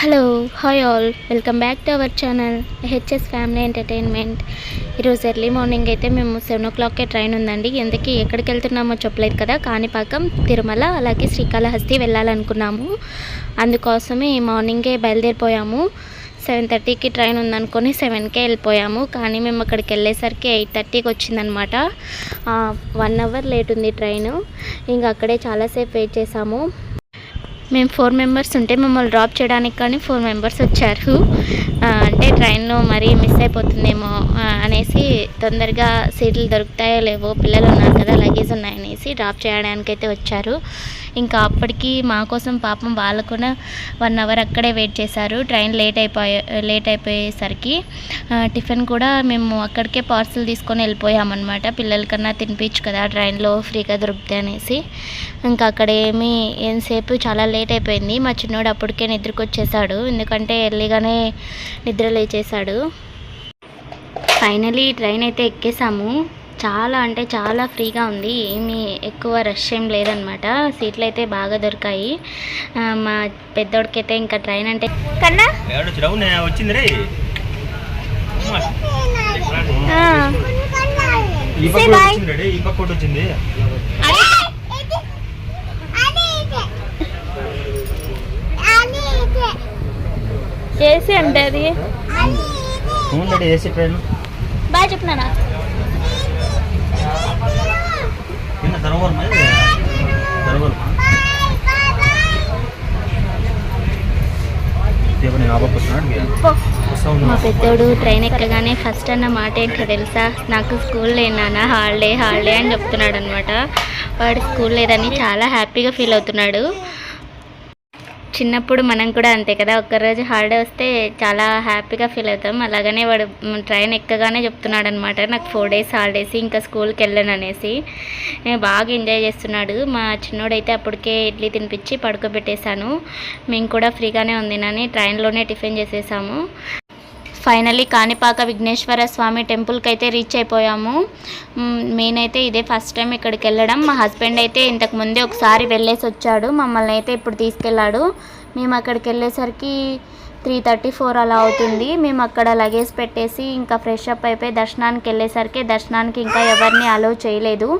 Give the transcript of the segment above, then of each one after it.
Hello hi all welcome back to our channel HS family entertainment ఈరోజు early morning అయితే మేము seven ఓ క్లాక్కే train ఉందండి. ఎందుకు ఎక్కడికి వెళ్తున్నామో చెప్పలేదు కదా. కాణిపాకం తిరుమల అలాగే శ్రీకాళహస్తి వెళ్ళాలనుకున్నాము. అందుకోసమే మార్నింగే బయలుదేరిపోయాము. సెవెన్ థర్టీకి ట్రైన్ ఉందనుకొని సెవెన్కే వెళ్ళిపోయాము. కానీ మేము అక్కడికి వెళ్ళేసరికి ఎయిట్ థర్టీకి వచ్చిందనమాట వన్ అవర్ లేట్ ఉంది ట్రైన్ ఇంకా అక్కడే చాలాసేపు వెయిట్ చేసాము. మేము ఫోర్ మెంబర్స్ ఉంటే మమ్మల్ని డ్రాప్ చేయడానికి కానీ ఫోర్ మెంబర్స్ వచ్చారు. అంటే ట్రైన్లో మరీ మిస్ అయిపోతుందేమో అనేసి తొందరగా సీట్లు దొరుకుతాయో లేవో పిల్లలు ఉన్నారు కదా లగేజ్ ఉన్నాయనేసి డ్రాప్ చేయడానికి అయితే వచ్చారు. ఇంకా అప్పటికి మా కోసం పాపం వాళ్ళు కూడా వన్ అవర్ అక్కడే వెయిట్ చేశారు. ట్రైన్ లేట్ అయిపోయే లేట్ అయిపోయేసరికి టిఫిన్ కూడా మేము అక్కడికే పార్సల్ తీసుకొని వెళ్ళిపోయామన్నమాట. పిల్లలకన్నా తినిపించు కదా ట్రైన్లో ఫ్రీగా దొరుకుతాయి అనేసి. ఇంకా అక్కడ ఏమీ ఎంతసేపు చాలా లేట్ అయిపోయింది. మా చిన్నోడు అప్పటికే నిద్రకు వచ్చేసాడు ఎందుకంటే ఎర్లీగానే నిద్ర లేచేశాడు. ఫైనలీ ట్రైన్ అయితే ఎక్కేసాము. చాలా అంటే చాలా ఫ్రీగా ఉంది. ఏమీ ఎక్కువ రష్ ఏం లేదనమాట సీట్లు అయితే బాగా దొరికాయి. మా పెద్దోడికి అయితే ఇంకా ట్రైన్ అంటే కన్నా? ఏసీ అంటే అది? AC train? బాగా కింద ధర్మవరం అది ధర్మవరం రేపు నేను ఆ పక్క వస్తున్నాడు వస్తా మా ఉన్నా పెద్దోడు ట్రైన్ ఎక్కగానే ఫస్ట్ అన్న మాట ఏంటో తెలుసా? నాకు స్కూల్ లేనానా హాలిడే హాలిడే అని చెప్తున్నాడు అనమాట వాడు స్కూల్ లేదని చాలా హ్యాపీగా ఫీల్ అవుతున్నాడు. చిన్నప్పుడు మనం కూడా అంతే కదా ఒక్కరోజు హాలిడే వస్తే చాలా హ్యాపీగా ఫీల్ అవుతాం. అలాగనే వాడు ట్రైన్ ఎక్కగానే చెప్తున్నాడు అనమాట నాకు ఫోర్ డేస్ హాలిడేస్ ఇంకా స్కూల్కి వెళ్ళాను అనేసి. నేను బాగా ఎంజాయ్ చేస్తున్నాడు. మా చిన్నోడైతే అప్పటికే ఇడ్లీ తినిపించి పడుకోబెట్టేశాను. మేము కూడా ఫ్రీగానే ఉంది ఉందినని ట్రైన్లోనే టిఫిన్ చేసేసాము. ఫైనలీ కాణిపాక విఘ్నేశ్వర స్వామి టెంపుల్కి అయితే రీచ్ అయిపోయాము నేనైతే ఇదే ఫస్ట్ టైం ఇక్కడికి వెళ్ళడం. మా హస్బెండ్ అయితే ఇంతకు ముందే ఒకసారి వెళ్ళేసి వచ్చాడు. మమ్మల్ని అయితే ఇప్పుడు తీసుకెళ్ళాడు. మేము అక్కడికి వెళ్ళేసరికి త్రీ థర్టీ ఫోర్ అలా అవుతుంది. మేము అక్కడ లగేజ్ పెట్టేసి ఇంకా ఫ్రెష్ అప్ అయిపోయి దర్శనానికి వెళ్ళేసరికి దర్శనానికి ఇంకా ఎవరిని అలౌ చేయలేదు.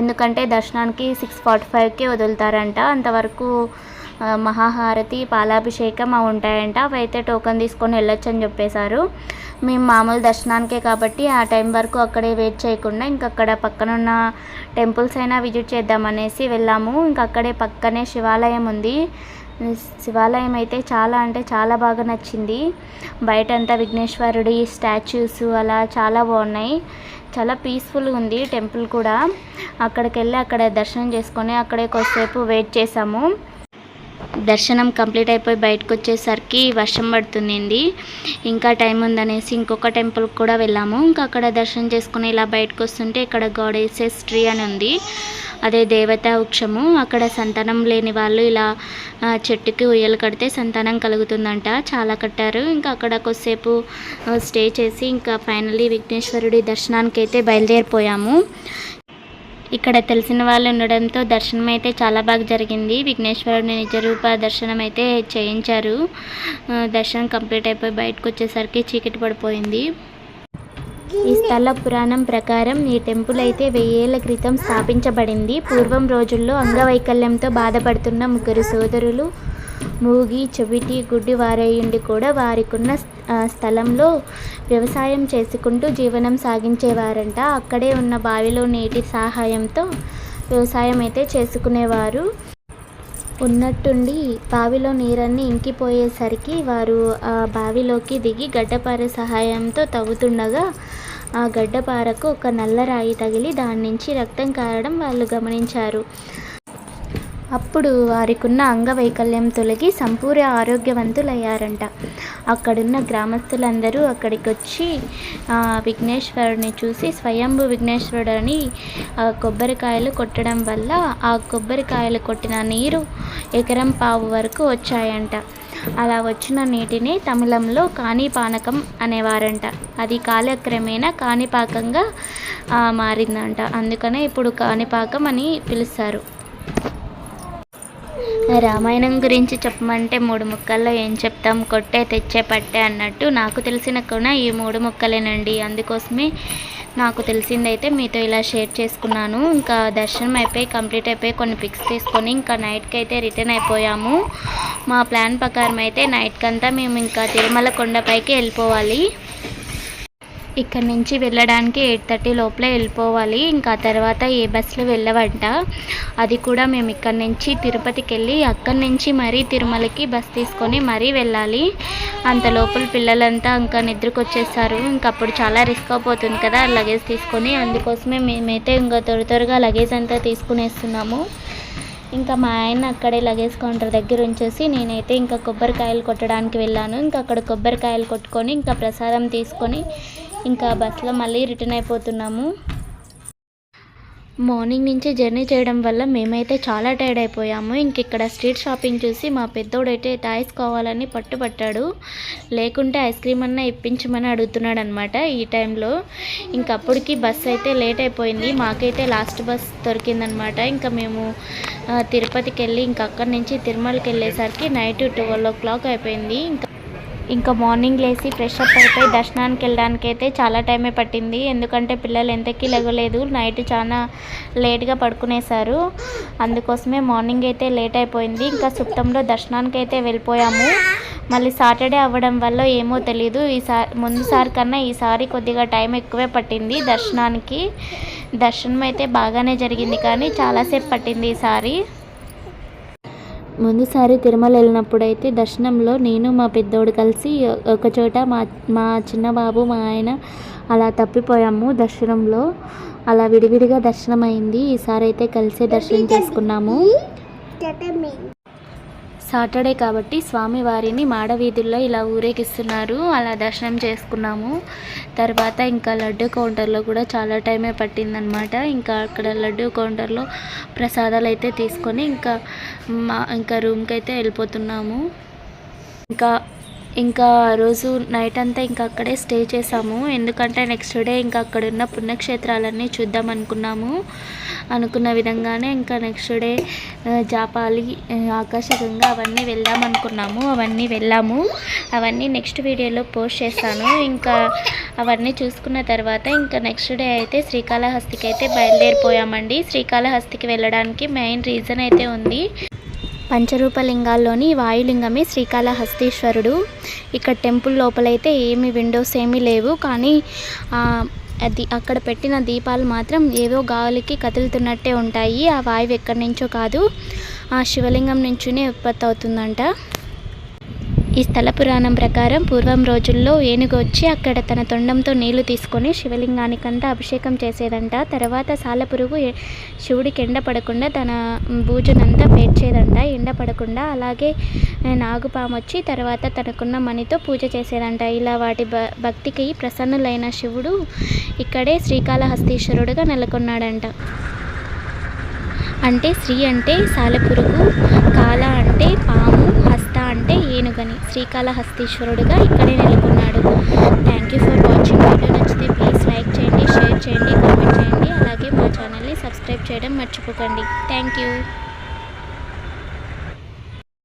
ఎందుకంటే దర్శనానికి సిక్స్ ఫార్టీ ఫైవ్కి వదులుతారంట. అంతవరకు మహాహారతి పాలాభిషేకం అవి ఉంటాయంట. అవి అయితే టోకెన్ తీసుకొని వెళ్ళొచ్చు అని చెప్పేశారు. మేము మామూలు దర్శనానికే కాబట్టి ఆ టైం వరకు అక్కడే వెయిట్ చేయకుండా ఇంక అక్కడ పక్కనున్న టెంపుల్స్ అయినా విజిట్ చేద్దామనేసి వెళ్ళాము. ఇంక అక్కడే పక్కనే శివాలయం ఉంది. శివాలయం అయితే చాలా అంటే చాలా బాగా నచ్చింది. బయట అంతా విఘ్నేశ్వరుడి స్టాచ్యూస్ అలా చాలా బాగున్నాయి. చాలా పీస్ఫుల్గా ఉంది టెంపుల్ కూడా. అక్కడికి వెళ్ళి అక్కడ దర్శనం చేసుకొని అక్కడే కొద్దిసేపు వెయిట్ చేసాము దర్శనం కంప్లీట్ అయిపోయి బయటకు వచ్చేసరికి వర్షం పడుతుంది ఇంకా టైం ఉందనేసి ఇంకొక టెంపుల్కి కూడా వెళ్ళాము. ఇంకా అక్కడ దర్శనం చేసుకుని ఇలా బయటకు వస్తుంటే ఇక్కడ గోడేసెస్ ట్రీ అని ఉంది. అదే దేవతా వృక్షము. అక్కడ సంతానం లేని వాళ్ళు ఇలా చెట్టుకి ఉయ్యలు కడితే సంతానం కలుగుతుందంట. చాలా కట్టారు. ఇంకా అక్కడ కొద్దిసేపు స్టే చేసి ఇంకా ఫైనల్లీ విఘ్నేశ్వరుడి దర్శనానికి అయితే బయలుదేరిపోయాము. ఇక్కడ తెలిసిన వాళ్ళు ఉండడంతో దర్శనం అయితే చాలా బాగా జరిగింది. విఘ్నేశ్వరుని నిజరూప దర్శనం అయితే చేయించారు దర్శనం కంప్లీట్ అయిపోయి బయటకు వచ్చేసరికి చీకటి పడిపోయింది. ఈ స్థల పురాణం ప్రకారం ఈ టెంపుల్ అయితే వెయ్యేళ్ళ క్రితం స్థాపించబడింది. పూర్వం రోజుల్లో అంగవైకల్యంతో బాధపడుతున్న ముగ్గురు సోదరులు మూగి చెవిటి గుడ్డి వారయ్యుండి కూడా వారికున్న స్థలంలో వ్యవసాయం చేసుకుంటూ జీవనం సాగించేవారంట. అక్కడే ఉన్న బావిలో నీటి సహాయంతో వ్యవసాయం అయితే చేసుకునేవారు. ఉన్నట్టుండి బావిలో నీరన్నీ ఇంకిపోయేసరికి వారు ఆ బావిలోకి దిగి గడ్డపార సహాయంతో తవ్వుతుండగా ఆ గడ్డపారకు ఒక నల్లరాయి తగిలి దాని నుంచి రక్తం కారడం వాళ్ళు గమనించారు. అప్పుడు వారికున్న అంగవైకల్యం తొలగి సంపూర్ణ ఆరోగ్యవంతులయ్యారంట. అక్కడున్న గ్రామస్తులందరూ అక్కడికి వచ్చి విఘ్నేశ్వరుని చూసి స్వయంభు విఘ్నేశ్వరుడు అని కొబ్బరికాయలు కొట్టడం వల్ల ఆ కొబ్బరికాయలు కొట్టిన నీరు ఎకరం పావు వరకు వచ్చాయంట. అలా వచ్చిన నీటిని తమిళంలో కాణిపానకం అనేవారంట. అది కాలక్రమేణా కాణిపాకంగా మారిందంట. అందుకనే ఇప్పుడు కాణిపాకం అని పిలుస్తారు. రామాయణం గురించి చెప్పమంటే మూడు ముక్కల్లో ఏం చెప్తాం? కొట్టే తెచ్చే పట్టే అన్నట్టు నాకు తెలిసిన కూడా ఈ మూడు ముక్కలేనండి. అందుకోసమే నాకు తెలిసిందైతే మీతో ఇలా షేర్ చేసుకున్నాను. ఇంకా దర్శనం అయిపోయి కంప్లీట్ అయిపోయి కొన్ని పిక్స్ తీసుకొని ఇంకా నైట్కి అయితే రిటర్న్ అయిపోయాము. మా ప్లాన్ ప్రకారం అయితే నైట్కి అంతా మేము ఇంకా తిరుమల కొండపైకి వెళ్ళిపోవాలి. ఇక్కడ నుంచి వెళ్ళడానికి ఎయిట్ థర్టీ లోపలే వెళ్ళిపోవాలి. ఇంకా తర్వాత ఏ బస్సులో వెళ్ళవంట. అది కూడా మేము ఇక్కడ నుంచి తిరుపతికి వెళ్ళి అక్కడి నుంచి మరీ తిరుమలకి బస్ తీసుకొని మరీ వెళ్ళాలి. అంత లోపల పిల్లలంతా ఇంకా నిద్రకు వచ్చేస్తారు ఇంకా అప్పుడు చాలా రిస్క్ అయిపోతుంది కదా లగేజ్ తీసుకొని. అందుకోసమే మేమైతే ఇంకా త్వర త్వరగా లగేజ్ అంతా తీసుకునేస్తున్నాము. ఇంకా మా ఆయన అక్కడే లగేజ్ కౌంటర్ దగ్గర ఉంచేసి నేనైతే ఇంకా కొబ్బరికాయలు కొట్టడానికి వెళ్ళాను. ఇంకా అక్కడ కొబ్బరికాయలు కొట్టుకొని ఇంకా ప్రసాదం తీసుకొని ఇంకా బస్సులో మళ్ళీ రిటర్న్ అయిపోతున్నాము. మార్నింగ్ నుంచి జర్నీ చేయడం వల్ల మేమైతే చాలా టైర్డ్ అయిపోయాము. ఇంక ఇక్కడ స్ట్రీట్ షాపింగ్ చూసి మా పెద్దోడైతే టాయ్స్ కావాలని పట్టుబట్టాడు. లేకుంటే ఐస్ క్రీమ్ అన్నా ఇప్పించమని అడుగుతున్నాడు అనమాట ఈ టైంలో. ఇంక అప్పటికి బస్ అయితే లేట్ అయిపోయింది. మాకైతే లాస్ట్ బస్ దొరికిందనమాట ఇంకా మేము తిరుపతికి వెళ్ళి ఇంకా అక్కడి నుంచి తిరుమలకి వెళ్ళేసరికి నైట్ ట్వెల్వ్ ఓ క్లాక్ అయిపోయింది. ఇంకా ఇంకా మార్నింగ్ లేచి ఫ్రెష్ అప్ అయిపోయి దర్శనానికి వెళ్ళడానికి అయితే చాలా టైమే పట్టింది. ఎందుకంటే పిల్లలు ఎంతకీ లెగలేదు నైట్ చాలా లేట్గా పడుకునేశారు. అందుకోసమే మార్నింగ్ అయితే లేట్ అయిపోయింది. ఇంకా సుప్తంలో దర్శనానికి అయితే వెళ్ళిపోయాము. మళ్ళీ సాటర్డే అవ్వడం వల్ల ఏమో తెలీదు. ఈసారి ముందుసారి కన్నా ఈసారి కొద్దిగా టైం ఎక్కువే పట్టింది దర్శనానికి. దర్శనం అయితే బాగానే జరిగింది కానీ చాలాసేపు పట్టింది ఈసారి ముందుసారి తిరుమల వెళ్ళినప్పుడు అయితే దర్శనంలో నేను మా పెద్దోడు కలిసి ఒక చోట మా మా చిన్న బాబు మా ఆయన అలా తప్పిపోయాము దర్శనంలో అలా విడివిడిగా దర్శనం అయింది ఈసారి అయితే కలిసే దర్శనం చేసుకున్నాము సాటర్డే కాబట్టి స్వామివారిని మాడవీధుల్లో ఇలా ఊరేగిస్తున్నారు. అలా దర్శనం చేసుకున్నాము. తర్వాత ఇంకా లడ్డు కౌంటర్లో కూడా చాలా టైమే పట్టిందనమాట ఇంకా అక్కడ లడ్డు కౌంటర్లో ప్రసాదాలు అయితే తీసుకొని ఇంకా మా ఇంకా రూమ్కి అయితే వెళ్ళిపోతున్నాము. ఇంకా ఇంకా రోజు నైట్ అంతా ఇంకా అక్కడే స్టే చేసాము. ఎందుకంటే నెక్స్ట్ డే ఇంకా అక్కడ ఉన్న పుణ్యక్షేత్రాలన్నీ చూద్దాం అనుకున్నాము. అనుకున్న విధంగానే ఇంకా నెక్స్ట్ డే జాపాలి ఆకాశగంగా అవన్నీ వెళ్దాం అనుకున్నాము. అవన్నీ వెళ్ళాము. అవన్నీ నెక్స్ట్ వీడియోలో పోస్ట్ చేస్తాను. ఇంకా అవన్నీ చూసుకున్న తర్వాత ఇంకా నెక్స్ట్ డే అయితే శ్రీకాళహస్తికి అయితే బయలుదేరిపోయామండి. శ్రీకాళహస్తికి వెళ్ళడానికి మెయిన్ రీజన్ అయితే ఉంది. పంచరూపలింగాల్లోని వాయులింగమే శ్రీకాళహస్తీశ్వరుడు. ఇక్కడ టెంపుల్ లోపలైతే ఏమి విండోస్ ఏమీ లేవు. కానీ అది అక్కడ పెట్టిన దీపాలు మాత్రం ఏదో గాలికి కదులుతున్నట్టే ఉంటాయి. ఆ వాయువు ఎక్కడి నుంచో కాదు ఆ శివలింగం నుంచినే ఉత్పత్తి అవుతుందంట ఈ స్థల పురాణం ప్రకారం పూర్వం రోజుల్లో ఏనుగు వచ్చి అక్కడ తన తొండంతో నీళ్ళు తీసుకొని శివలింగానికంతా అభిషేకం చేసేదంట. తర్వాత సాలపురుగు శివుడికి ఎండ పడకుండా తన బూజునంతా పేర్చేదంట ఎండ పడకుండా అలాగే నాగుపాము వచ్చి తర్వాత తనకున్న మణితో పూజ చేసేదంట. ఇలా వాటి భ భక్తికి ప్రసన్నులైన శివుడు ఇక్కడే శ్రీకాళహస్తీశ్వరుడుగా నెలకొన్నాడంట. అంటే శ్రీ అంటే సాలెపురుగు కాల అంటే పాము హస్త అంటే ఏనుగని శ్రీకాళహస్తీశ్వరుడుగా ఇక్కడే నెలకొన్నాడు thank you for watching video నచ్చితే ప్లీజ్ లైక్ చేయండి షేర్ చేయండి కామెంట్ చేయండి. అలాగే మా ఛానల్ని సబ్స్క్రైబ్ చేయడం మర్చిపోకండి. Thank you